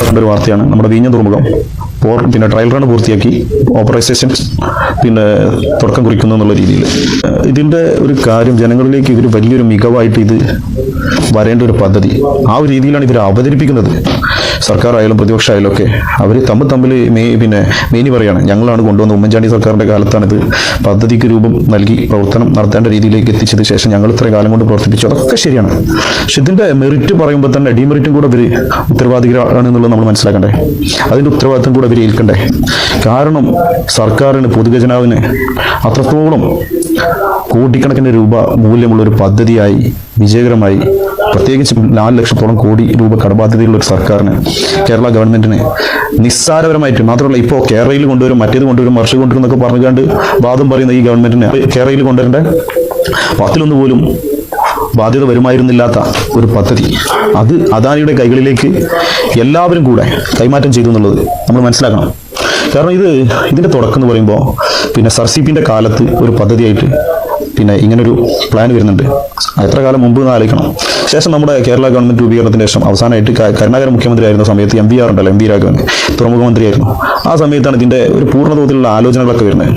ഒരു വാർത്തയാണ്. നമ്മുടെ വീഞ്ഞ തുറമുഖം പോർ പിന്നെ ട്രയൽ റൺ പൂർത്തിയാക്കി ഓപ്പറൈസേഷൻ പിന്നെ തുടക്കം കുറിക്കുന്നു എന്നുള്ള രീതിയിൽ. ഇതിന്റെ ഒരു കാര്യം ജനങ്ങളിലേക്ക് ഇതൊരു വലിയൊരു മികവായിട്ട് ഇത് വരേണ്ട ഒരു പദ്ധതി. ആ ഒരു രീതിയിലാണ് ഇവർ അവതരിപ്പിക്കുന്നത്. സർക്കാർ പ്രതിപക്ഷമായാലും ഒക്കെ അവർ തമ്മിൽ തമ്മിൽ മേ പിന്നെ മേനി പറയാണ് ഞങ്ങളാണ് കൊണ്ടുവന്ന ഉമ്മൻചാണ്ടി സർക്കാരിന്റെ കാലത്താണിത്. പദ്ധതിക്ക് രൂപം നൽകി പ്രവർത്തനം നടത്തേണ്ട രീതിയിലേക്ക് എത്തിച്ചത് ശേഷം ഞങ്ങൾ ഇത്രയും കാലം കൊണ്ട് പ്രവർത്തിപ്പിച്ചു. അതൊക്കെ ശരിയാണ്. പക്ഷെ ഇതിന്റെ മെറിറ്റ് പറയുമ്പോൾ തന്നെ ഡിമെറിറ്റും കൂടെ ഇവർ ഉത്തരവാദികളാണ് എന്നുള്ളത് നമ്മൾ മനസ്സിലാക്കണ്ടേ? അതിന്റെ ഉത്തരവാദിത്തം കൂടെ ഇവർ ഏൽക്കണ്ടേ? കാരണം സർക്കാരിന് പൊതുഖജനാവിന് അത്രത്തോളം കോടിക്കണക്കിന് രൂപ മൂല്യമുള്ള ഒരു പദ്ധതിയായി വിജയകരമായി പ്രത്യേകിച്ച് നാല് ലക്ഷത്തോളം കോടി രൂപ കടബാധ്യതയുള്ള ഒരു സർക്കാരിന് കേരള ഗവൺമെന്റിന് നിസ്സാരപരമായിട്ട് മാത്രമല്ല ഇപ്പോൾ കേരളയിൽ കൊണ്ടുവരും മറ്റേത് കൊണ്ടുവരും മറിച്ച് കൊണ്ടുവരും എന്നൊക്കെ പറഞ്ഞുകൊണ്ട് വാദം പറയുന്ന ഈ ഗവൺമെന്റിന് കേരളയിൽ കൊണ്ടുവരേണ്ട പത്തിലൊന്ന് പോലും ബാധ്യത വരുമായിരുന്നില്ലാത്ത ഒരു പദ്ധതി. അത് അദാനിയുടെ കൈകളിലേക്ക് എല്ലാവരും കൂടെ കൈമാറ്റം ചെയ്തു എന്നുള്ളത് നമ്മൾ മനസ്സിലാക്കണം. കാരണം ഇത് ഇതിന്റെ തുടക്കം എന്ന് പറയുമ്പോൾ പിന്നെ സർസിപ്പിന്റെ കാലത്ത് ഒരു പദ്ധതിയായിട്ട് പിന്നെ ഇങ്ങനൊരു പ്ലാൻ വരുന്നുണ്ട്. എത്ര കാലം മുമ്പ് എന്ന് ആലോചിക്കണം. ശേഷം നമ്മുടെ കേരള ഗവൺമെന്റ് രൂപീകരണത്തിന് ശേഷം അവസാനമായിട്ട് കരുണാകരൻ മുഖ്യമന്ത്രി ആയിരുന്ന സമയത്ത് എം വി ആർ ഉണ്ടല്ലോ എം വി രാഘവൻ തുറമുഖ മന്ത്രിയായിരുന്നു. ആ സമയത്താണ് ഇതിന്റെ ഒരു പൂർണതോതിലുള്ള ആലോചനകളൊക്കെ വരുന്നത്.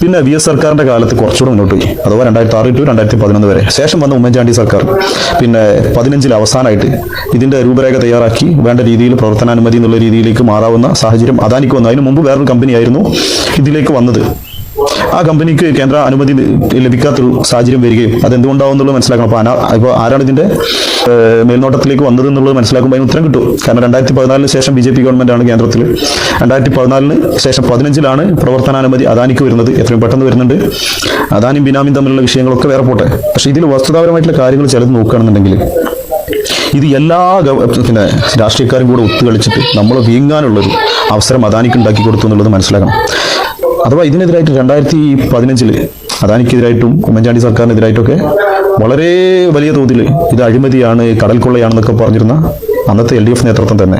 പിന്നെ വി എസ് സർക്കാരിന്റെ കാലത്ത് കുറച്ചുകൂടെ മുന്നോട്ട് പോയി. അഥവാ രണ്ടായിരത്തി ആറ് ടു രണ്ടായിരത്തി പതിനൊന്ന് വരെ. ശേഷം വന്ന ഉമ്മൻചാണ്ടി സർക്കാർ. പിന്നെ പതിനഞ്ചിൽ അവസാനമായിട്ട് ഇതിന്റെ രൂപരേഖ തയ്യാറാക്കി വേണ്ട രീതിയിൽ പ്രവർത്തനാനുമതി എന്നുള്ള രീതിയിലേക്ക് മാറാവുന്ന സാഹചര്യം അദാനിക്ക് വന്നു. അതിന് മുമ്പ് വേറൊരു കമ്പനിയായിരുന്നു ഇതിലേക്ക് വന്നത്. ആ കമ്പനിക്ക് കേന്ദ്ര അനുമതി ലഭിക്കാത്ത സാഹചര്യം വരികയും അത് എന്തുകൊണ്ടാവും എന്നുള്ളത് മനസ്സിലാക്കണം അപ്പോൾ അനാ ആരാണ് ഇതിന്റെ മേൽനോട്ടത്തിലേക്ക് വന്നത് എന്നുള്ളത് മനസ്സിലാക്കുമ്പോൾ അതിന് ഉത്തരം കിട്ടും. കാരണം രണ്ടായിരത്തി പതിനാലിന് ശേഷം ബി ജെ പി ഗവൺമെന്റാണ് കേന്ദ്രത്തിൽ രണ്ടായിരത്തി പതിനാലിന് ശേഷം പതിനഞ്ചിലാണ് പ്രവർത്തനാനുമതി അദാനിക്ക് വരുന്നത്. എത്രയും പെട്ടെന്ന് വരുന്നുണ്ട്. അദാനിയും ബിനാമിയും തമ്മിലുള്ള വിഷയങ്ങളൊക്കെ വേറെ പോട്ടെ. പക്ഷേ ഇതിൽ വസ്തുതാപരമായിട്ടുള്ള കാര്യങ്ങൾ ചിലത് നോക്കുകയാണെന്നുണ്ടെങ്കിൽ ഇത് എല്ലാ പിന്നെ രാഷ്ട്രീയക്കാരും കൂടെ ഒത്തുകളിച്ചിട്ട് നമ്മൾ വീങ്ങാനുള്ളൊരു അവസരം അദാനിക്ക് ഉണ്ടാക്കി കൊടുത്തു എന്നുള്ളത് മനസ്സിലാക്കണം. അഥവാ ഇതിനെതിരായിട്ട് രണ്ടായിരത്തി പതിനഞ്ചിൽ അദാനിക്കെതിരായിട്ടും ഉമ്മൻചാണ്ടി സർക്കാരിനെതിരായിട്ടൊക്കെ വളരെ വലിയ തോതിൽ ഇത് അഴിമതിയാണ് കടൽ കൊള്ളയാണെന്നൊക്കെ പറഞ്ഞിരുന്ന അന്നത്തെ എൽ ഡി എഫ് നേതൃത്വം തന്നെ.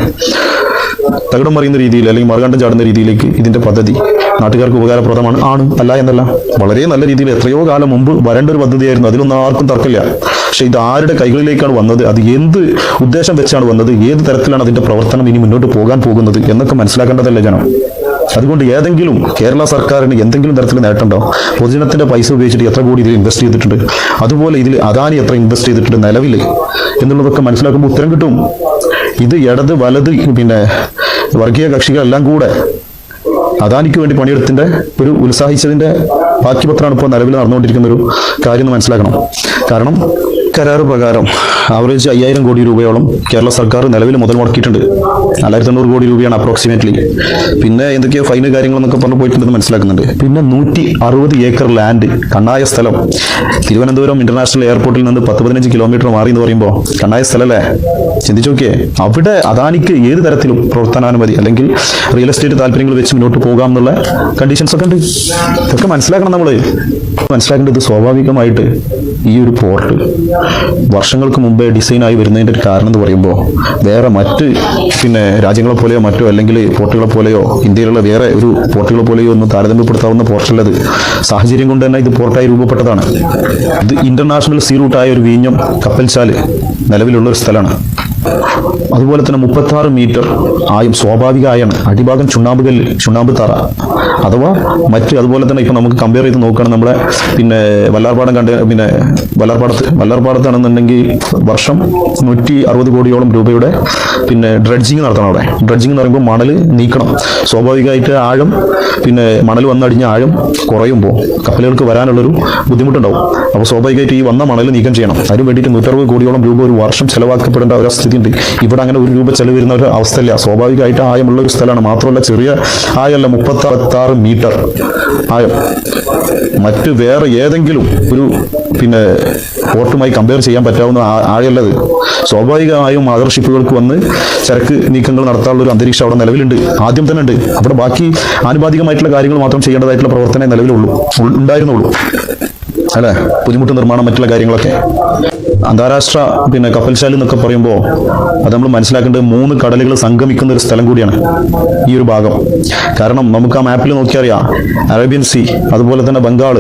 തകിടം മറിയുന്ന രീതിയിൽ അല്ലെങ്കിൽ മറുകണ്ടം ചാടുന്ന രീതിയിലേക്ക് ഇതിന്റെ പദ്ധതി നാട്ടുകാർക്ക് ഉപകാരപ്രദമാണ് ആണ് അല്ല എന്നല്ല. വളരെ നല്ല രീതിയിൽ എത്രയോ കാലം മുമ്പ് വരേണ്ട ഒരു പദ്ധതിയായിരുന്നു. അതിലൊന്നും ആർക്കും തർക്കമില്ല. പക്ഷെ ഇത് ആരുടെ കൈകളിലേക്കാണ് വന്നത്? അത് എന്ത് ഉദ്ദേശം വെച്ചാണ് വന്നത്? ഏത് തരത്തിലാണ് അതിന്റെ പ്രവർത്തനം ഇനി മുന്നോട്ട് പോകാൻ പോകുന്നത്? എന്നൊക്കെ മനസ്സിലാക്കേണ്ടതല്ലേ ജനം? അതുകൊണ്ട് ഏതെങ്കിലും കേരള സർക്കാരിന് എന്തെങ്കിലും തരത്തിൽ നേട്ടമുണ്ടോ? പൊതുജനത്തിന്റെ പൈസ ഉപയോഗിച്ചിട്ട് എത്ര കോടി ഇതിൽ ഇൻവെസ്റ്റ് ചെയ്തിട്ടുണ്ട്? അതുപോലെ ഇതിൽ അദാനി എത്ര ഇൻവെസ്റ്റ് ചെയ്തിട്ടുണ്ട് നിലവിൽ? എന്നുള്ളതൊക്കെ മനസ്സിലാക്കുമ്പോൾ ഉത്തരം കിട്ടും. ഇത് ഇടത് വലത് പിന്നെ വർഗീയ കക്ഷികളെല്ലാം കൂടെ അദാനിക്ക് വേണ്ടി പണിയെടുത്തിന്റെ ഒരു ഉത്സാഹിച്ചതിന്റെ ബാക്കി പത്രമാണ് ഇപ്പോൾ നിലവിൽ നടന്നുകൊണ്ടിരിക്കുന്ന ഒരു കാര്യം എന്ന് മനസ്സിലാക്കണം. കാരണം കരാറ് പ്രകാരം ആവറേജ് അയ്യായിരം കോടി രൂപയോളം കേരള സർക്കാർ നിലവിൽ മുതൽ മുടക്കിയിട്ടുണ്ട്. നാലായിരത്തി എണ്ണൂറ് കോടി രൂപയാണ് അപ്രോക്സിമേറ്റ്ലി പിന്നെ എന്തൊക്കെയോ ഫൈന് കാര്യങ്ങളെന്നൊക്കെ പറഞ്ഞു പോയിട്ടുണ്ടെന്ന് മനസ്സിലാക്കുന്നുണ്ട്. പിന്നെ നൂറ്റി അറുപത് ഏക്കർ ലാൻഡ് കണ്ണായ സ്ഥലം. തിരുവനന്തപുരം ഇന്റർനാഷണൽ എയർപോർട്ടിൽ നിന്ന് പത്ത് പതിനഞ്ച് കിലോമീറ്റർ മാറി എന്ന് പറയുമ്പോൾ കണ്ണായ സ്ഥലമല്ലേ? ചിന്തിച്ചു നോക്കിയേ അവിടെ അദാനിക്ക് ഏത് തരത്തിലും പ്രവർത്തനാനുമതി അല്ലെങ്കിൽ റിയൽ എസ്റ്റേറ്റ് താല്പര്യങ്ങൾ വെച്ച് മുന്നോട്ട് പോകാം എന്നുള്ള കണ്ടീഷൻസ് ഒക്കെ ഉണ്ട്. ഇതൊക്കെ മനസ്സിലാക്കണം നമ്മൾ മനസ്സിലാക്കേണ്ടത് സ്വാഭാവികമായിട്ട് ഈ ഒരു പോർട്ട് വർഷങ്ങൾക്ക് മുമ്പേ ഡിസൈനായി വരുന്നതിന്റെ ഒരു കാരണം എന്ന് പറയുമ്പോൾ വേറെ മറ്റ് പിന്നെ രാജ്യങ്ങളെ പോലെയോ മറ്റോ അല്ലെങ്കിൽ പോർട്ടുകളെ പോലെയോ ഇന്ത്യയിലുള്ള വേറെ ഒരു പോർട്ടുകളെ പോലെയോ ഒന്ന് താരതമ്യപ്പെടുത്താവുന്ന പോർട്ടല്ലത് സാഹചര്യം കൊണ്ട് തന്നെ ഇത് പോർട്ടായി രൂപപ്പെട്ടതാണ്. ഇത് ഇന്റർനാഷണൽ സീ റൂട്ടായ ഒരു വീഞ്ഞം കപ്പൽശാൽ നിലവിലുള്ള ഒരു സ്ഥലമാണ്. അതുപോലെ തന്നെ മുപ്പത്തി ആറ് മീറ്റർ ആയും സ്വാഭാവിക ആയാണ് അടിഭാഗം ചുണ്ണാമ്പ് കല്ല് ചുണ്ണാമ്പ് തറ. അഥവാ മറ്റ് അതുപോലെ തന്നെ ഇപ്പൊ നമുക്ക് കമ്പയർ ചെയ്ത് നോക്കുകയാണ് നമ്മുടെ പിന്നെ വല്ലാർപാടം കണ്ട് പിന്നെ വല്ലാർപാടത്ത് വല്ലാർപാടത്താണെന്നുണ്ടെങ്കിൽ വർഷം നൂറ്റി അറുപത് കോടിയോളം രൂപയുടെ പിന്നെ ഡ്രഡ്ജിങ് നടത്തണം അവിടെ. ഡ്രഡ്ജിങ് എന്ന് പറയുമ്പോൾ മണൽ നീക്കണം. സ്വാഭാവികമായിട്ട് ആഴം പിന്നെ മണൽ വന്നടിഞ്ഞ ആഴം കുറയുമ്പോൾ കപ്പലുകൾക്ക് വരാനുള്ളൊരു ബുദ്ധിമുട്ടുണ്ടാവും. അപ്പോൾ സ്വാഭാവികമായിട്ട് ഈ വന്ന മണൽ നീക്കം ചെയ്യണം. അതിന് വേണ്ടിയിട്ട് നൂറ്ററുപത് കോടിയോളം രൂപ ഒരു വർഷം ചെലവാക്കപ്പെടേണ്ട ഒരു സ്ഥിതി ഉണ്ട് ഇവിടെ അങ്ങനെ ഒരു രൂപ ചെലവ് വരുന്ന ഒരു അവസ്ഥയില്ല. സ്വാഭാവികമായിട്ട് ആയമുള്ള ഒരു സ്ഥലമാണ്. മാത്രമല്ല ചെറിയ ആയല്ല മുപ്പത്തി അറുപത്താറ് മീറ്റർ ആയം. മറ്റ് വേറെ ഏതെങ്കിലും ഒരു പിന്നെ പോർട്ടുമായി കമ്പയർ ചെയ്യാൻ പറ്റാവുന്ന ആഴല്ലത് സ്വാഭാവികമായും മദർ ഷിപ്പുകൾക്ക് വന്ന് ചരക്ക് നീക്കങ്ങൾ നടത്താനുള്ള ഒരു അന്തരീക്ഷം അവിടെ നിലവിലുണ്ട്. ആദ്യം തന്നെ ഉണ്ട്. അവിടെ ബാക്കി ആനുപാതികമായിട്ടുള്ള കാര്യങ്ങൾ മാത്രം ചെയ്യേണ്ടതായിട്ടുള്ള പ്രവർത്തനം നിലവിലുള്ളൂ. ഉണ്ടായിരുന്നുള്ളൂ. അല്ലേ? ബുദ്ധിമുട്ട് നിർമ്മാണം മറ്റുള്ള കാര്യങ്ങളൊക്കെ. അന്താരാഷ്ട്ര പിന്നെ കപ്പൽശാല എന്നൊക്കെ പറയുമ്പോൾ അത് നമ്മൾ മനസ്സിലാക്കേണ്ടത് മൂന്ന് കടലുകൾ സംഗമിക്കുന്ന ഒരു സ്ഥലം കൂടിയാണ് ഈ ഒരു ഭാഗം. കാരണം നമുക്ക് ആ മാപ്പിൽ നോക്കിയറിയാം. അറേബ്യൻ സീ അതുപോലെ തന്നെ ബംഗാൾ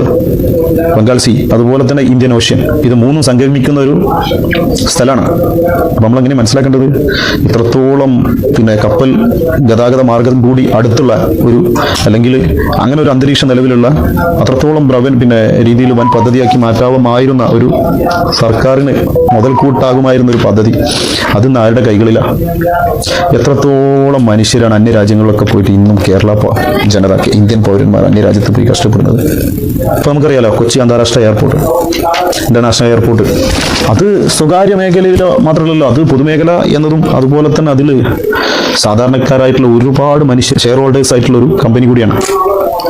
ബംഗാൾ സീ അതുപോലെ തന്നെ ഇന്ത്യൻ ഓഷ്യൻ. ഇത് മൂന്നും സംഗമിക്കുന്ന ഒരു സ്ഥലമാണ് അപ്പം നമ്മളെങ്ങനെ മനസ്സിലാക്കേണ്ടത്? ഇത്രത്തോളം പിന്നെ കപ്പൽ ഗതാഗത മാർഗം കൂടി അടുത്തുള്ള ഒരു അല്ലെങ്കിൽ അങ്ങനെ ഒരു അന്തരീക്ഷം നിലവിലുള്ള അത്രത്തോളം ബ്രവൻ പിന്നെ രീതിയിൽ വൻ പദ്ധതിയാക്കി മാറ്റാവുമായിരുന്ന ഒരു സർക്കാരിന് മുതൽക്കൂട്ടാകുമായിരുന്ന ഒരു പദ്ധതി അത് ആരുടെ കൈകളിലാണ് എത്രത്തോളം മനുഷ്യരാണ് അന്യ രാജ്യങ്ങളിലൊക്കെ പോയിട്ട് ഇന്നും കേരള ജനത ഇന്ത്യൻ പൗരന്മാർ അന്യ രാജ്യത്ത് പോയി കഷ്ടപ്പെടുന്നത്? ഇപ്പം നമുക്കറിയാലോ കൊച്ചി അന്താരാഷ്ട്ര എയർപോർട്ട് ഇന്റർനാഷണൽ എയർപോർട്ട് അത് സ്വകാര്യ മേഖലയിൽ മാത്രമല്ലല്ലോ അത് പൊതുമേഖല എന്നതും അതുപോലെ തന്നെ അതിൽ സാധാരണക്കാരായിട്ടുള്ള ഒരുപാട് മനുഷ്യർ ഷെയർ ഹോൾഡേഴ്സ് ആയിട്ടുള്ള ഒരു കമ്പനി കൂടിയാണ്.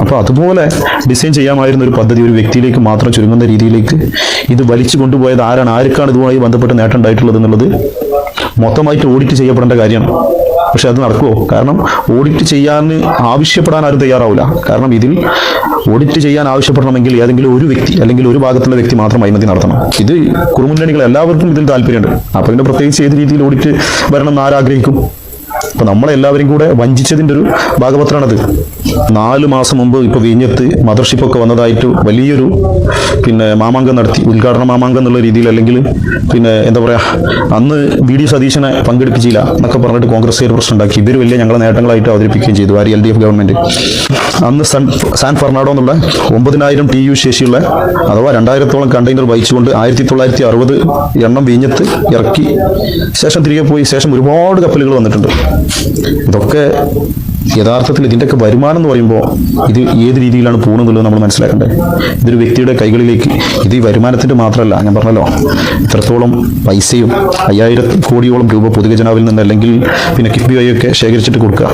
അപ്പോൾ അതുപോലെ ഡിസൈൻ ചെയ്യാമായിരുന്ന ഒരു പദ്ധതി ഒരു വ്യക്തിയിലേക്ക് മാത്രം ചുരുങ്ങുന്ന രീതിയിലേക്ക് ഇത് വലിച്ചു കൊണ്ടുപോയത് ആരാണ്? ആർക്കാണ് ഇതുമായി ബന്ധപ്പെട്ട് നേട്ടം ഉണ്ടായിട്ടുള്ളത് എന്നുള്ളത് മൊത്തമായിട്ട് ഓഡിറ്റ് ചെയ്യപ്പെടേണ്ട കാര്യമാണ്. പക്ഷെ അത് നടക്കുമോ കാരണം ഓഡിറ്റ് ചെയ്യാൻ ആവശ്യപ്പെടാൻ ആരും തയ്യാറാവില്ല കാരണം ഇതിൽ ഓഡിറ്റ് ചെയ്യാൻ ആവശ്യപ്പെടണമെങ്കിൽ ഏതെങ്കിലും ഒരു വ്യക്തി അല്ലെങ്കിൽ ഒരു ഭാഗത്തുള്ള വ്യക്തി മാത്രം അഴിമതി നടത്തണം. ഇത് കുറുമുന്നണികൾ എല്ലാവർക്കും ഇതിൽ താല്പര്യമുണ്ട്. അപ്പോൾ ഇതിന്റെ പ്രത്യേകിച്ച് ഏത് രീതിയിൽ ഓഡിറ്റ് വരണം എന്ന് ആരാഗ്രഹിക്കും? അപ്പൊ നമ്മളെല്ലാവരും കൂടെ വഞ്ചിച്ചതിന്റെ ഒരു ഭാഗപത്രമാണത് നാല് മാസം മുമ്പ് ഇപ്പൊ വിഴിഞ്ഞത്ത് മദർഷിപ്പ് ഒക്കെ വന്നതായിട്ട് വലിയൊരു പിന്നെ മാമാങ്കം നടത്തി ഉദ്ഘാടന മാമാങ്കം എന്നുള്ള രീതിയിൽ അല്ലെങ്കിൽ പിന്നെ എന്താ പറയാ അന്ന് വി ഡി സതീശനെ പങ്കെടുപ്പിച്ചില്ല എന്നൊക്കെ പറഞ്ഞിട്ട് കോൺഗ്രസ് പ്രശ്നം ഉണ്ടാക്കി. ഇവർ വലിയ ഞങ്ങളെ നേട്ടങ്ങളായിട്ട് അവതരിപ്പിക്കുകയും ചെയ്തു ആര് എൽ ഡി എഫ് ഗവൺമെന്റ്. അന്ന് സാൻ ഫെർണാഡോ എന്നുള്ള ഒമ്പതിനായിരം ടി യു ശേഷിയുള്ള അഥവാ രണ്ടായിരത്തോളം കണ്ടെയ്നർ വഹിച്ചുകൊണ്ട് ആയിരത്തി തൊള്ളായിരത്തി അറുപത് എണ്ണം വീഞ്ഞത്ത് ഇറക്കി ശേഷം തിരികെ പോയി ശേഷം ഒരുപാട് കപ്പലുകൾ വന്നിട്ടുണ്ട്. ഇതൊക്കെ യഥാർത്ഥത്തിൽ ഇതിന്റെയൊക്കെ വരുമാനം എന്ന് പറയുമ്പോൾ ഇത് ഏത് രീതിയിലാണ് പോകുന്നത് നമ്മൾ മനസ്സിലാക്കേണ്ടത് ഇതൊരു വ്യക്തിയുടെ കൈകളിലേക്ക് ഇത് ഈ വരുമാനത്തിന്റെ മാത്രമല്ല ഞാൻ പറഞ്ഞല്ലോ ഇത്രത്തോളം പൈസയും അയ്യായിരം കോടിയോളം രൂപ പൊതുഖജനാവിൽ നിന്ന് അല്ലെങ്കിൽ പിന്നെ കിഫ്ബി ഒക്കെ ശേഖരിച്ചിട്ട് കൊടുക്കുക.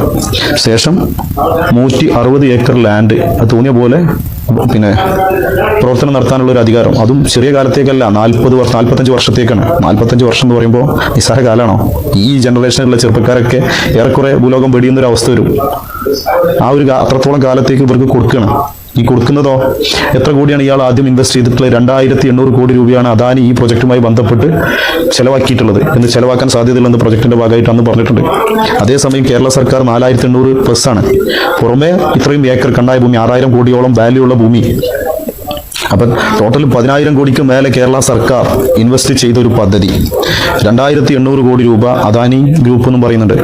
ശേഷം നൂറ്റി അറുപത് ഏക്കർ ലാൻഡ് അത് തോന്നിയ പോലെ പിന്നെ പ്രവർത്തനം നടത്താനുള്ള ഒരു അധികാരം. അതും ചെറിയ കാലത്തേക്കല്ല നാൽപ്പത് വർഷം നാൽപ്പത്തഞ്ച് വർഷത്തേക്കാണ്. നാൽപ്പത്തഞ്ച് വർഷം എന്ന് പറയുമ്പോൾ നിസ്സാര കാലമാണോ ഈ ജനറേഷനിലുള്ള ചെറുപ്പക്കാരൊക്കെ ഏറെക്കുറെ ഭൂലോകം വെടിയുന്ന ഒരു അവസ്ഥ വരും. ആ ഒരു അത്രത്തോളം കാലത്തേക്ക് ഇവർക്ക് കൊടുക്കണം. ഈ കൊടുക്കുന്നതോ? എത്ര കോടിയാണ് ഇയാൾ ആദ്യം ഇൻവെസ്റ്റ് ചെയ്തിട്ടുള്ളത്? രണ്ടായിരത്തി എണ്ണൂറ് കോടി രൂപയാണ് അദാനി ഈ പ്രൊജക്റ്റുമായി ബന്ധപ്പെട്ട് ചെലവാക്കിയിട്ടുള്ളത് എന്ന് ചെലവാക്കാൻ സാധ്യതയില്ലെന്ന് പ്രൊജക്ടിന്റെ ഭാഗമായിട്ട് അന്ന് പറഞ്ഞിട്ടുണ്ട്. അതേസമയം കേരള സർക്കാർ നാലായിരത്തി എണ്ണൂറ് പ്ലസ് ആണ്. പുറമെ ഇത്രയും ഏക്കർ കണ്ടായ ഭൂമി ആറായിരം കോടിയോളം വാല്യൂ ഉള്ള ഭൂമി. അപ്പം ടോട്ടൽ പതിനായിരം കോടിക്ക് മേലെ കേരള സർക്കാർ ഇൻവെസ്റ്റ് ചെയ്ത ഒരു പദ്ധതി. രണ്ടായിരത്തി എണ്ണൂറ് കോടി രൂപ അദാനി ഗ്രൂപ്പ് എന്നും പറയുന്നുണ്ട്.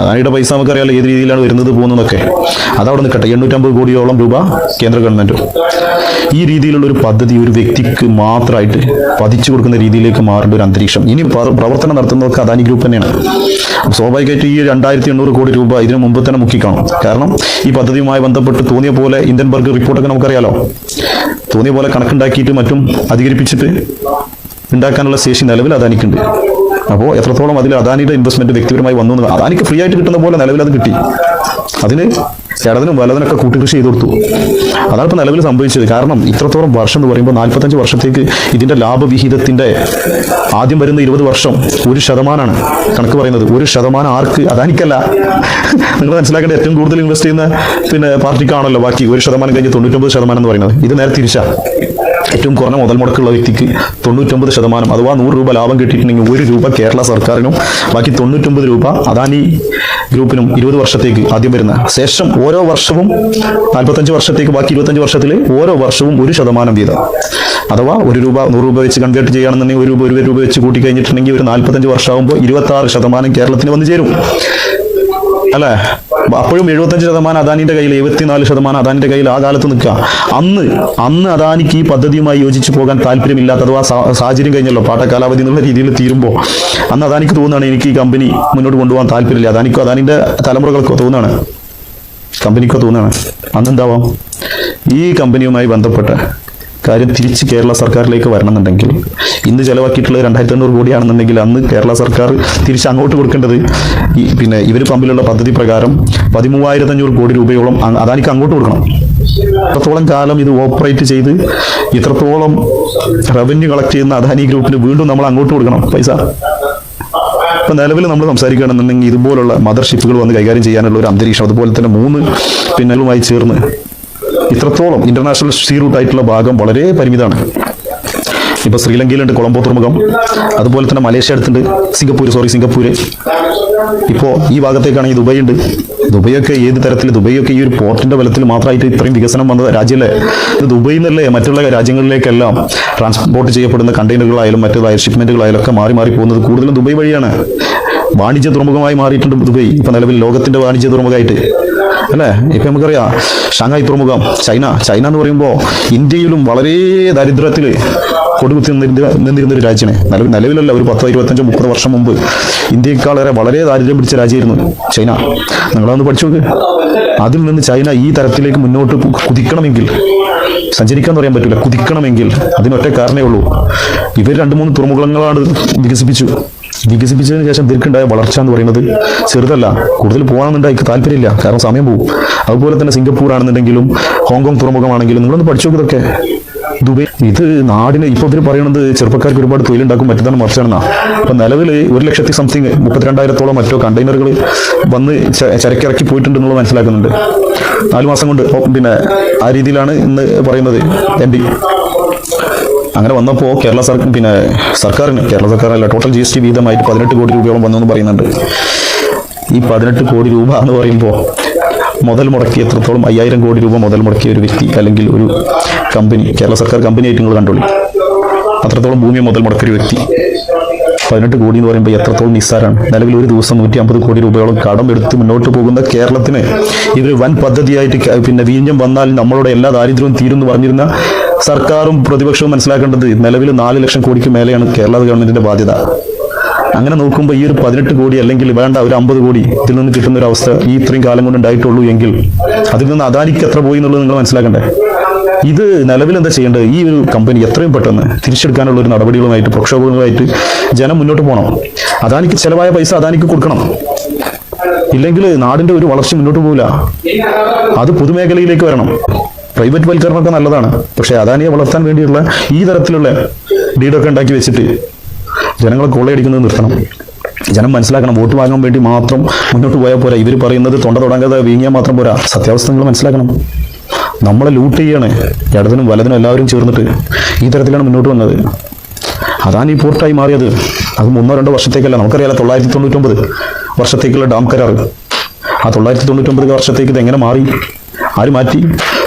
അദാനിയുടെ പൈസ നമുക്കറിയാലോ ഏത് രീതിയിലാണ് വരുന്നത് പോകുന്നതൊക്കെ അതവിടെ നിൽക്കട്ടെ എണ്ണൂറ്റമ്പത് കോടിയോളം രൂപ കേന്ദ്ര ഗവൺമെന്റ് ഈ രീതിയിലുള്ള ഒരു പദ്ധതി ഒരു വ്യക്തിക്ക് മാത്രമായിട്ട് പതിച്ചു കൊടുക്കുന്ന രീതിയിലേക്ക് മാറേണ്ട ഒരു അന്തരീക്ഷം. ഇനി പ്രവർത്തനം നടത്തുന്നതൊക്കെ അദാനി ഗ്രൂപ്പ് തന്നെയാണ്. സ്വാഭാവികമായിട്ട് ഈ രണ്ടായിരത്തി എണ്ണൂറ് കോടി രൂപ ഇതിനു മുമ്പ് തന്നെ മുക്കിക്കാണും. കാരണം ഈ പദ്ധതിയുമായി ബന്ധപ്പെട്ട് തോന്നിയ പോലെ ഇന്ത്യൻ ബർഗ് റിപ്പോർട്ടൊക്കെ നമുക്കറിയാലോ. തോന്നിയ പോലെ കണക്കുണ്ടാക്കിയിട്ട് മറ്റും അധികരിപ്പിച്ചിട്ട് ഉണ്ടാക്കാനുള്ള ശേഷി നിലവിൽ അദാനിക്കുണ്ട്. അപ്പോൾ എത്രത്തോളം അതിൽ അദാനിയുടെ ഇൻവെസ്റ്റ്മെന്റ് വ്യക്തിപരമായി വന്നു അദാനിക്ക് ഫ്രീ ആയിട്ട് കിട്ടുന്ന പോലെ നിലവിൽ അത് കിട്ടി. അതിന് ഇടതിനും വലതിനൊക്കെ കൂട്ടുകൃഷി ചെയ്തു കൊടുത്തു. അതാണ് ഇപ്പോൾ നിലവിൽ സംഭവിച്ചത്. കാരണം ഇത്രത്തോളം വർഷം എന്ന് പറയുമ്പോൾ നാൽപ്പത്തഞ്ച് വർഷത്തേക്ക് ഇതിന്റെ ലാഭവിഹിതത്തിന്റെ ആദ്യം വരുന്ന ഇരുപത് വർഷം ഒരു ശതമാനമാണ് കണക്ക് പറയുന്നത്. ഒരു ശതമാനം ആർക്ക്? അതാനിക്കല്ല നിങ്ങൾ മനസ്സിലാക്കേണ്ട ഏറ്റവും കൂടുതൽ ഇൻവെസ്റ്റ് ചെയ്യുന്ന പിന്നെ പാർട്ടിക്കാണല്ലോ ബാക്കി. ഒരു ശതമാനം കഴിഞ്ഞ് തൊണ്ണൂറ്റൊമ്പത് ശതമാനം എന്ന് പറയുന്നത്. ഇത് നേരെ തിരിച്ചാ. ഏറ്റവും കുറഞ്ഞ മുതൽ മുടക്കുള്ള വ്യക്തിക്ക് തൊണ്ണൂറ്റൊമ്പത് ശതമാനം അഥവാ നൂറ് രൂപ ലാഭം കിട്ടിയിട്ടുണ്ടെങ്കിൽ ഒരു രൂപ കേരള സർക്കാരിനും ബാക്കി തൊണ്ണൂറ്റൊമ്പത് രൂപ അദാനി ഗ്രൂപ്പിനും ഇരുപത് വർഷത്തേക്ക് ആദ്യം വരുന്ന. ശേഷം ഓരോ വർഷവും നാൽപ്പത്തഞ്ച് വർഷത്തേക്ക് ബാക്കി ഇരുപത്തഞ്ച് വർഷത്തിൽ ഓരോ വർഷവും ഒരു ശതമാനം വീതം. അഥവാ ഒരു രൂപ നൂറ് രൂപ വെച്ച് കൺവേർട്ട് ചെയ്യുകയാണെന്നുണ്ടെങ്കിൽ ഒരു രൂപ ഒരു രൂപ വെച്ച് കൂട്ടി കഴിഞ്ഞിട്ടുണ്ടെങ്കിൽ ഒരു നാൽപ്പത്തഞ്ച് വർഷമാകുമ്പോൾ ഇരുപത്തി ആറ് ശതമാനം കേരളത്തിന് വന്നു ചേരും. അല്ലേ? അപ്പൊ അപ്പോഴും എഴുപത്തഞ്ച് ശതമാനം അദാനിന്റെ കയ്യിൽ എഴുപത്തിനാല് ശതമാനം അദാനിന്റെ കയ്യിൽ ആ കാലത്ത് നിൽക്കുക. അന്ന് അന്ന് അദാനിക്ക് ഈ പദ്ധതിയുമായി യോജിച്ചു പോകാൻ താല്പര്യമില്ലാത്ത അഥവാ സാഹചര്യം കഴിഞ്ഞല്ലോ പാട്ട കാലാവധി എന്നുള്ള രീതിയിൽ തീരുമ്പോൾ അന്ന് അദാനിക്ക് തോന്നുകയാണ് എനിക്ക് ഈ കമ്പനി മുന്നോട്ട് കൊണ്ടുപോകാൻ താല്പര്യമില്ല. അദാനിക്കോ അദാനിന്റെ തലമുറകൾക്കോ തോന്നുകയാണ്? കമ്പനിക്കോ തോന്നുകയാണ്? അന്ന് എന്താവാം? ഈ കമ്പനിയുമായി ബന്ധപ്പെട്ട കാര്യം തിരിച്ച് കേരള സർക്കാരിലേക്ക് വരണമെന്നുണ്ടെങ്കിൽ ഇന്ന് ചിലവാക്കിയിട്ടുള്ള രണ്ടായിരത്തി എണ്ണൂറ് കോടിയാണെന്നുണ്ടെങ്കിൽ അന്ന് കേരള സർക്കാർ തിരിച്ച് അങ്ങോട്ട് കൊടുക്കേണ്ടത് ഈ പിന്നെ ഇവർ തമ്മിലുള്ള പദ്ധതി പ്രകാരം പതിമൂവായിരത്തി അഞ്ഞൂറ് കോടി രൂപയോളം അതാനിക്ക് അങ്ങോട്ട് കൊടുക്കണം. ഇത്രത്തോളം കാലം ഇത് ഓപ്പറേറ്റ് ചെയ്ത് ഇത്രത്തോളം റവന്യൂ കളക്ട് ചെയ്യുന്ന അദാനി ഗ്രൂപ്പിന് വീണ്ടും നമ്മൾ അങ്ങോട്ട് കൊടുക്കണം. പൈസ. ഇപ്പൊ നിലവിൽ നമ്മൾ സംസാരിക്കുകയാണെന്നുണ്ടെങ്കിൽ ഇതുപോലുള്ള മദർഷിപ്പുകൾ വന്ന് കൈകാര്യം ചെയ്യാനുള്ള ഒരു അന്തരീക്ഷം അതുപോലെ തന്നെ മൂന്ന് പിന്നലുമായി ചേർന്ന് ഇത്രത്തോളം ഇന്റർനാഷണൽ സീ റൂട്ട് ആയിട്ടുള്ള ഭാഗം വളരെ പരിമിതമാണ്. ഇപ്പോൾ ശ്രീലങ്കയിലുണ്ട് കൊളംബോ തുറമുഖം അതുപോലെ തന്നെ മലേഷ്യ അടുത്തുണ്ട് സിംഗപ്പൂർ സോറി സിംഗപ്പൂർ ഇപ്പോൾ ഈ ഭാഗത്തേക്കാണെങ്കിൽ ദുബൈ ഉണ്ട്. ദുബൈയൊക്കെ ഏത് തരത്തിൽ ദുബൈയൊക്കെ ഈ ഒരു പോർട്ടിന്റെ ബലത്തിൽ മാത്രമായിട്ട് ഇത്രയും വികസനം വന്ന രാജ്യമല്ലേ ഇത് ദുബൈയിൽ നിന്നല്ലേ മറ്റുള്ള രാജ്യങ്ങളിലേക്കെല്ലാം ട്രാൻസ്പോർട്ട് ചെയ്യപ്പെടുന്ന കണ്ടെയ്നറുകളായാലും മറ്റേതായ ഷിപ്മെന്റുകളായാലും ഒക്കെ മാറി മാറി പോകുന്നത് കൂടുതലും ദുബൈ വഴിയാണ്. വാണിജ്യ തുറമുഖമായി മാറിയിട്ടുണ്ട് ദുബൈ. ഇപ്പൊ നിലവിൽ ലോകത്തിന്റെ വാണിജ്യ തുറമുഖമായിട്ട് അല്ലേ? ഇപ്പൊ നമുക്കറിയാം ഷാങ്ഹായ് തുറമുഖം ചൈന. ചൈന എന്ന് പറയുമ്പോൾ ഇന്ത്യയിലും വളരെ ദരിദ്രത്തിൽ കൊടുകുത്തി നിന്നിരുന്ന ഒരു രാജ്യമാണ്. നിലവിലല്ല ഒരു പത്തോ ഇരുപത്തഞ്ചോ മുപ്പത് വർഷം മുമ്പ് ഇന്ത്യക്കാളേറെ വളരെ ദാരിദ്ര്യം പിടിച്ച രാജ്യമായിരുന്നു ചൈന. നിങ്ങളൊന്ന് പഠിച്ചു നോക്ക്. അതിൽ നിന്ന് ചൈന ഈ തരത്തിലേക്ക് മുന്നോട്ട് കുതിക്കണമെങ്കിൽ സഞ്ചരിക്കാൻ പറയാൻ പറ്റില്ല കുതിക്കണമെങ്കിൽ അതിനൊറ്റ കാരണമേ ഉള്ളൂ. ഇവർ രണ്ട് മൂന്ന് തുറമുഖങ്ങളാണ് വികസിപ്പിച്ചു. വികസിപ്പിച്ചതിന് ശേഷം ഇവർക്കുണ്ടായ വളർച്ച എന്ന് പറയുന്നത് ചെറുതല്ല. കൂടുതൽ പോകാമെന്നുണ്ടായി താല്പര്യമില്ല. കാരണം സമയം പോകും. അതുപോലെ തന്നെ സിംഗപ്പൂർ ആണെന്നുണ്ടെങ്കിലും ഹോങ്കോങ് തുറമുഖമാണെങ്കിലും നിങ്ങളൊന്ന് പഠിച്ചു നോക്കുന്നതൊക്കെ ദുബൈ ഇത് നാടിന് ഇപ്പൊ ഇവർ പറയുന്നത് ചെറുപ്പക്കാർക്ക് ഒരുപാട് തൊഴിലുണ്ടാക്കും മറ്റേതാണ് മറിച്ചാണെന്നാ. അപ്പൊ നിലവിൽ ഒരു ലക്ഷത്തി സംതിങ് മുപ്പത്തിരണ്ടായിരത്തോളം മറ്റോ കണ്ടെയ്നറുകൾ വന്ന് ചരക്കിറക്കി ചരക്കിറക്കി പോയിട്ടുണ്ടെന്നുള്ളത് മനസ്സിലാക്കുന്നുണ്ട്. നാല് മാസം കൊണ്ട്. പിന്നെ ആ രീതിയിലാണ് ഇന്ന് പറയുന്നത് എം പി അങ്ങനെ വന്നപ്പോൾ കേരള സർക്കാർ പിന്നെ സർക്കാരിന് കേരള സർക്കാരല്ല ടോട്ടൽ ജി എസ് ടി വീതമായിട്ട് പതിനെട്ട് കോടി രൂപയോളം വന്നെന്ന് പറയുന്നുണ്ട്. ഈ പതിനെട്ട് കോടി രൂപ എന്ന് പറയുമ്പോൾ മുതൽ മുടക്കി എത്രത്തോളം അയ്യായിരം കോടി രൂപ മുതൽ മുടക്കിയ ഒരു വ്യക്തി അല്ലെങ്കിൽ ഒരു കമ്പനി കേരള സർക്കാർ കമ്പനി ആയിട്ട് നിങ്ങൾ കണ്ടോളി. അത്രത്തോളം ഭൂമി മുതൽ മുടക്കിയ ഒരു വ്യക്തി. പതിനെട്ട് കോടി എന്ന് പറയുമ്പോൾ എത്രത്തോളം നിസ്സാരാണ്. നിലവിൽ ഒരു ദിവസം നൂറ്റി അമ്പത് കോടി രൂപയോളം കടം എടുത്ത് മുന്നോട്ട് പോകുന്ന കേരളത്തിന് ഇവർ വൻ പദ്ധതിയായിട്ട് പിന്നെ വീഞ്ഞം വന്നാൽ നമ്മളുടെ എല്ലാ ദാരിദ്ര്യവും തീരും എന്ന് പറഞ്ഞിരുന്ന സർക്കാരും പ്രതിപക്ഷവും മനസ്സിലാക്കേണ്ടത് നിലവിൽ നാല് ലക്ഷം കോടിക്ക് മേലെയാണ് കേരള ഗവൺമെന്റിന്റെ ബാധ്യത. അങ്ങനെ നോക്കുമ്പോൾ ഈ ഒരു പതിനെട്ട് കോടി അല്ലെങ്കിൽ വേണ്ട ഒരു അമ്പത് കോടി ഇതിൽ നിന്ന് കിട്ടുന്ന ഒരു അവസ്ഥ ഈ ഇത്രയും കാലം കൊണ്ട് ഉണ്ടായിട്ടുള്ളൂ എങ്കിൽ അതിൽ നിന്ന് അദാനിക്ക് എത്ര പോയി എന്നുള്ളത് നിങ്ങൾ മനസ്സിലാക്കണ്ടേ? ഇത് നിലവിൽ എന്താ ചെയ്യേണ്ടത്? ഈ ഒരു കമ്പനി എത്രയും പെട്ടെന്ന് തിരിച്ചെടുക്കാനുള്ള ഒരു നടപടികളുമായിട്ട് പ്രക്ഷോഭങ്ങളുമായിട്ട് ജനം മുന്നോട്ട് പോകണം. അദാനിക്ക് ചിലവായ പൈസ അദാനിക്ക് കൊടുക്കണം. ഇല്ലെങ്കിൽ നാടിന്റെ ഒരു വളർച്ച മുന്നോട്ട് പോകില്ല അത് പൊതുമേഖലയിലേക്ക് വരണം. പ്രൈവറ്റ് വൽക്കരണമൊക്കെ നല്ലതാണ്. പക്ഷേ അദാനിയെ വളർത്താൻ വേണ്ടിയുള്ള ഈ തരത്തിലുള്ള ഡീഡൊക്കെ ഉണ്ടാക്കി വെച്ചിട്ട് ജനങ്ങളെ കൊള്ളയടിക്കുന്നത് നിർത്തണം. ജനം മനസ്സിലാക്കണം. വോട്ട് വാങ്ങാൻ വേണ്ടി മാത്രം മുന്നോട്ട് പോയാൽ പോരാ. ഇവർ പറയുന്നത് തൊണ്ട തുടങ്ങാതെ വീങ്ങിയാൽ മാത്രം പോരാ. സത്യാവസ്ഥ നിങ്ങൾ മനസ്സിലാക്കണം. നമ്മളെ ലൂട്ട് ചെയ്യാണ്. ഇടതിനും വലതിനും എല്ലാവരും ചേർന്നിട്ട് ഈ തരത്തിലാണ് മുന്നോട്ട് വന്നത്. അതാണ് ഈ പോർട്ടായി മാറിയത് അത് മൂന്നോ രണ്ടോ വർഷത്തേക്കല്ല. നമുക്കറിയാലോ തൊള്ളായിരത്തി തൊണ്ണൂറ്റൊമ്പത് വർഷത്തേക്കുള്ള ഡാം കരാർ ആ തൊള്ളായിരത്തി തൊണ്ണൂറ്റൊമ്പത് വർഷത്തേക്ക് ഇത് എങ്ങനെ മാറി? ആര് മാറ്റി?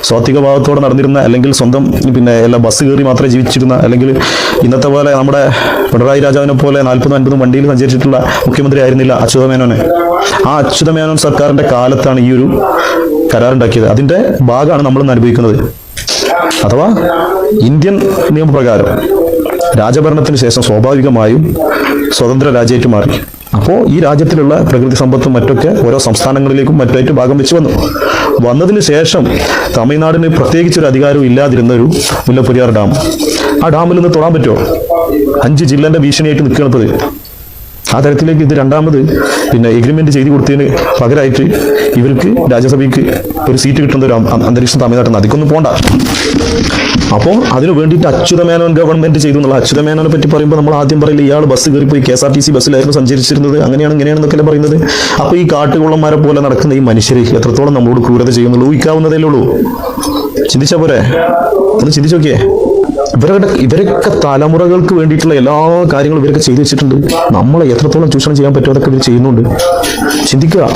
സ്വാത്വിക ഭാവത്തോടെ നടന്നിരുന്ന അല്ലെങ്കിൽ സ്വന്തം പിന്നെ എല്ലാ ബസ് കയറി മാത്രമേ ജീവിച്ചിരുന്ന അല്ലെങ്കിൽ ഇന്നത്തെ പോലെ നമ്മുടെ പിണറായി രാജാവിനെ പോലെ നാൽപ്പതും അൻപതും വണ്ടിയിൽ സഞ്ചരിച്ചിട്ടുള്ള മുഖ്യമന്ത്രി ആയിരുന്നില്ല അച്യുതമേനോനെ. ആ അച്യുതമേനോൻ സർക്കാരിന്റെ കാലത്താണ് ഈ ഒരു കരാറുണ്ടാക്കിയത്. അതിന്റെ ഭാഗമാണ് നമ്മൾ അനുഭവിക്കുന്നത്. അഥവാ ഇന്ത്യൻ നിയമപ്രകാരം രാജഭരണത്തിന് ശേഷം സ്വാഭാവികമായും സ്വതന്ത്ര രാജ്യമായിട്ട് മാറി. അപ്പോൾ ഈ രാജ്യത്തിലുള്ള പ്രകൃതി സമ്പത്തും മറ്റൊക്കെ ഓരോ സംസ്ഥാനങ്ങളിലേക്കും മറ്റായിട്ട് ഭാഗം വെച്ച് വന്നു. വന്നതിന് ശേഷം തമിഴ്നാടിന് പ്രത്യേകിച്ച് ഒരു അധികാരവും ഇല്ലാതിരുന്ന ഒരു മുല്ലപ്പെരിയാർ ഡാം. ആ ഡാമിൽ നിന്ന് തൊടാൻ പറ്റുമോ? അഞ്ച് ജില്ലന്റെ ഭീഷണിയായിട്ട് നിൽക്കുന്നത്. ആ തരത്തിലേക്ക് ഇത് രണ്ടാമത് പിന്നെ എഗ്രിമെന്റ് ചെയ്തു കൊടുത്തതിന് പകരമായിട്ട് ഇവർക്ക് രാജ്യസഭയ്ക്ക് ഒരു സീറ്റ് കിട്ടുന്ന ഒരു അന്തരീക്ഷം തമിഴ്നാട്ടിൽ നിന്ന് അതിക്കൊന്നും പോണ്ട. അപ്പോൾ അതിനു വേണ്ടിയിട്ട് അച്യുതമേനോൻ ഗവൺമെന്റ് ചെയ്തു എന്നുള്ള അച്യുതമേനോനെ പറ്റി പറയുമ്പോൾ നമ്മൾ ആദ്യം പറയില്ല ഇയാൾ ബസ് കയറി പോയി K S R T C ബസ്സിലായിരുന്നു സഞ്ചരിച്ചിരുന്നത്. അങ്ങനെയാണ് ഇങ്ങനെയാണെന്നൊക്കെ പറയുന്നത്. അപ്പോൾ ഈ കാട്ടുകൊള്ളന്മാരെ പോലെ നടക്കുന്ന ഈ മനുഷ്യർ എത്രത്തോളം നമ്മളോട് ക്രൂരത ചെയ്യുന്നുള്ളൂ ഊഹിക്കാവുന്നതേ ഉള്ളൂ. ചിന്തിച്ചാ പോരെ? ഒന്ന് ചിന്തിച്ചു നോക്കിയേ. ഇവരുടെ ഇവരൊക്കെ തലമുറകൾക്ക് വേണ്ടിയിട്ടുള്ള എല്ലാ കാര്യങ്ങളും ഇവരൊക്കെ ചെയ്തു വെച്ചിട്ടുണ്ട്. നമ്മളെ എത്രത്തോളം ചൂഷണം ചെയ്യാൻ പറ്റുമോ അതൊക്കെ ഇവർ ചെയ്യുന്നുണ്ട്. ചിന്തിക്കുക.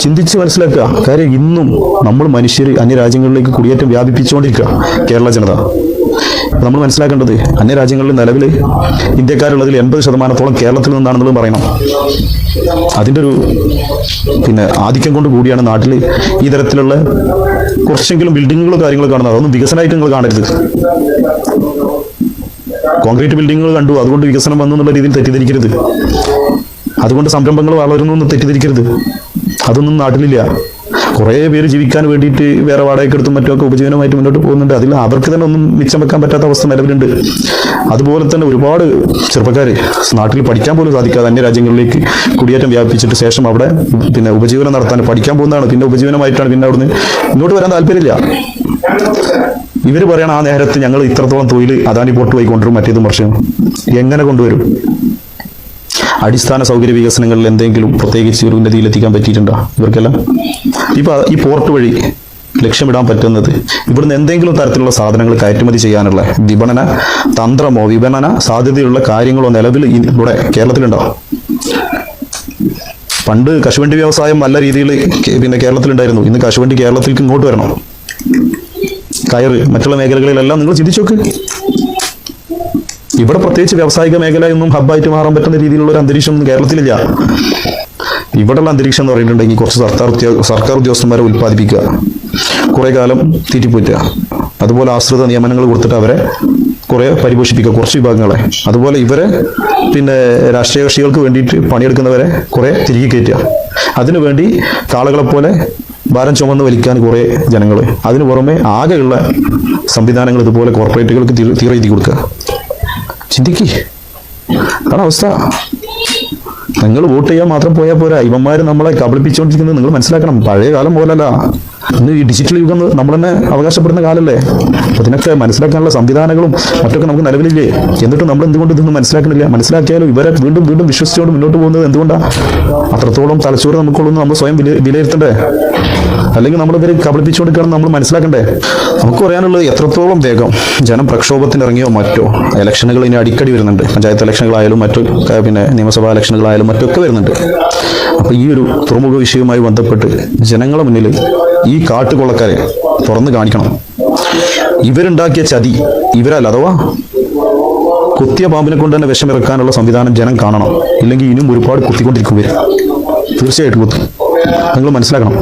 ചിന്തിച്ച് മനസ്സിലാക്കുക. കാര്യം ഇന്നും നമ്മൾ മനുഷ്യർ അന്യരാജ്യങ്ങളിലേക്ക് കുടിയേറ്റം വ്യാപിപ്പിച്ചുകൊണ്ടിരിക്കുക. കേരള ജനത. നമ്മൾ മനസ്സിലാക്കേണ്ടത് അന്യരാജ്യങ്ങളിൽ നിലവിൽ ഇന്ത്യക്കാരുള്ളതിൽ എൺപത് ശതമാനത്തോളം കേരളത്തിൽ നിന്നാണെന്നുള്ളത് പറയണം. അതിന്റെ ഒരു പിന്നെ ആധിക്യം കൊണ്ട് കൂടിയാണ് നാട്ടിൽ ഈ തരത്തിലുള്ള കുറച്ചെങ്കിലും ബിൽഡിങ്ങുകളും കാര്യങ്ങളും കാണുന്നത്. അതൊന്നും വികസനമായിട്ട് നിങ്ങൾ കാണരുത്. കോൺക്രീറ്റ് ബിൽഡിങ്ങുകൾ കണ്ടു. അതുകൊണ്ട് വികസനം വന്നു എന്നുള്ള രീതിയിൽ തെറ്റിദ്ധരിക്കരുത്. അതുകൊണ്ട് സംരംഭങ്ങൾ വളരുന്നു എന്ന് തെറ്റിദ്ധരിക്കരുത്. അതൊന്നും നാട്ടിലില്ല. കുറേ പേര് ജീവിക്കാൻ വേണ്ടിയിട്ട് വേറെ വാടകയ്ക്കെടുത്തും മറ്റുമൊക്കെ ഉപജീവനമായിട്ട് മുന്നോട്ട് പോകുന്നുണ്ട്. അതിൽ അവർക്ക് തന്നെ ഒന്നും മിച്ചം വെക്കാൻ പറ്റാത്ത അവസ്ഥ നിലവിലുണ്ട്. അതുപോലെ തന്നെ ഒരുപാട് ചെറുപ്പക്കാർ നാട്ടിൽ പഠിക്കാൻ പോലും സാധിക്കാതെ അന്യ രാജ്യങ്ങളിലേക്ക് കുടിയേറ്റം വ്യാപിച്ചിട്ട് ശേഷം അവിടെ പിന്നെ ഉപജീവനം നടത്താൻ പഠിക്കാൻ പോകുന്നതാണ്. പിന്നെ ഉപജീവനമായിട്ടാണ് പിന്നെ അവിടുന്ന് ഇങ്ങോട്ട് വരാൻ താല്പര്യമില്ല. ഇവർ പറയണം ആ നേരത്ത് ഞങ്ങൾ ഇത്രത്തോളം തൊഴിൽ അദാനി പോർട്ട് പോയി കൊണ്ടുവരും മറ്റേത് വർഷം എങ്ങനെ കൊണ്ടുവരും? അടിസ്ഥാന സൗകര്യ വികസനങ്ങളിൽ എന്തെങ്കിലും പ്രത്യേകിച്ച് ഒരു ഉന്നതിയിൽ എത്തിക്കാൻ പറ്റിയിട്ടുണ്ടോ? ഇവർക്കെല്ലാം? ഇപ്പൊ ഈ പോർട്ട് വഴി ലക്ഷ്യമിടാൻ പറ്റുന്നത് ഇവിടുന്ന് എന്തെങ്കിലും തരത്തിലുള്ള സാധനങ്ങൾ കയറ്റുമതി ചെയ്യാനുള്ള വിപണന തന്ത്രമോ വിപണന സാധ്യതയുള്ള കാര്യങ്ങളോ നിലവിൽ ഇവിടെ കേരളത്തിലുണ്ടോ? പണ്ട് കശുവണ്ടി വ്യവസായം നല്ല രീതിയിൽ പിന്നെ കേരളത്തിലുണ്ടായിരുന്നു. ഇന്ന് കശുവണ്ടി കേരളത്തിലേക്ക് ഇങ്ങോട്ട് വരണം. കയറ് മറ്റുള്ള മേഖലകളിലെല്ലാം നിങ്ങൾ ചിന്തിച്ചു നോക്ക്. ഇവിടെ പ്രത്യേകിച്ച് വ്യാവസായിക മേഖല ഒന്നും ഹബ്ബായിട്ട് മാറാൻ പറ്റുന്ന രീതിയിലുള്ള ഒരു അന്തരീക്ഷം ഒന്നും കേരളത്തിലില്ല. ഇവിടെയുള്ള അന്തരീക്ഷം എന്ന് പറഞ്ഞിട്ടുണ്ടെങ്കിൽ കുറച്ച് സർക്കാർ സർക്കാർ ഉദ്യോഗസ്ഥന്മാരെ ഉൽപ്പാദിപ്പിക്കുക. കുറേ കാലം തീറ്റിപ്പോറ്റുക. അതുപോലെ ആശ്രിത നിയമനങ്ങൾ കൊടുത്തിട്ട് അവരെ കുറെ പരിപോഷിപ്പിക്കുക കുറച്ച് വിഭാഗങ്ങളെ. അതുപോലെ ഇവരെ പിന്നെ രാഷ്ട്രീയ കക്ഷികൾക്ക് വേണ്ടിയിട്ട് പണിയെടുക്കുന്നവരെ കുറെ തിരികെ കയറ്റുക. അതിനുവേണ്ടി കാളകളെ പോലെ ഭാരം ചുമന്ന് വലിക്കാൻ കുറെ ജനങ്ങൾ. അതിനു പുറമെ ആകെയുള്ള സംവിധാനങ്ങൾ ഇതുപോലെ കോർപ്പറേറ്റുകൾക്ക് തീരെ എഴുതി കൊടുക്കുക. ചിന്തിക്ക്. അതാണ് അവസ്ഥ. നിങ്ങൾ വോട്ട് ചെയ്യാൻ മാത്രം പോയാൽ പോരാ. ഇവന്മാർ നമ്മളെ കബളിപ്പിച്ചുകൊണ്ടിരിക്കുന്നത് നിങ്ങൾ മനസ്സിലാക്കണം. പഴയ കാലം പോലല്ല. ഇന്ന് ഈ ഡിജിറ്റൽ യുഗം നമ്മൾ തന്നെ അവകാശപ്പെടുന്ന കാലല്ലേ. അപ്പൊ ഇതിനൊക്കെ മനസ്സിലാക്കാനുള്ള സംവിധാനങ്ങളും മറ്റൊക്കെ നമുക്ക് നിലവിലില്ലേ? എന്നിട്ട് നമ്മൾ എന്തുകൊണ്ട് ഇതൊന്നും മനസ്സിലാക്കണില്ല? മനസ്സിലാക്കിയാലും ഇവരെ വീണ്ടും വീണ്ടും വിശ്വസിച്ചുകൊണ്ട് മുന്നോട്ട് പോകുന്നത് എന്തുകൊണ്ടാണ് അത്രത്തോളം തലച്ചോറ് നമുക്കുള്ളൂ നമ്മൾ സ്വയം വില വിലയിരുത്തണ്ടേ? അല്ലെങ്കിൽ നമ്മൾ ഇവർ കബളിപ്പിച്ചുകൊണ്ടിരിക്കണം നമ്മൾ മനസ്സിലാക്കണ്ടേ? നമുക്ക് പറയാനുള്ളത് എത്രത്തോളം വേഗം ജനം പ്രക്ഷോഭത്തിന് ഇറങ്ങിയോ മറ്റോ ഇലക്ഷനുകൾ ഇനി അടിക്കടി വരുന്നുണ്ട്. പഞ്ചായത്ത് ഇലക്ഷനുകളായാലും മറ്റു പിന്നെ നിയമസഭാ ഇലക്ഷനുകളായാലും മറ്റൊക്കെ വരുന്നുണ്ട്. അപ്പോൾ ഈ ഒരു തുറമുഖ വിഷയവുമായി ബന്ധപ്പെട്ട് ജനങ്ങളുടെ മുന്നിൽ ഈ കാട്ടുകൊള്ളക്കാരെ തുറന്നു കാണിക്കണം. ഇവരുണ്ടാക്കിയ ചതി ഇവരല്ല അഥവാ കുത്തിയ പാമ്പിനെ കൊണ്ട് തന്നെ വിഷമിറക്കാനുള്ള സംവിധാനം ജനം കാണണം. ഇല്ലെങ്കിൽ ഇനിയും ഒരുപാട് കുത്തിക്കൊണ്ടിരിക്കും വരും തീർച്ചയായിട്ടും കുത്തും. നിങ്ങൾ മനസ്സിലാക്കണം.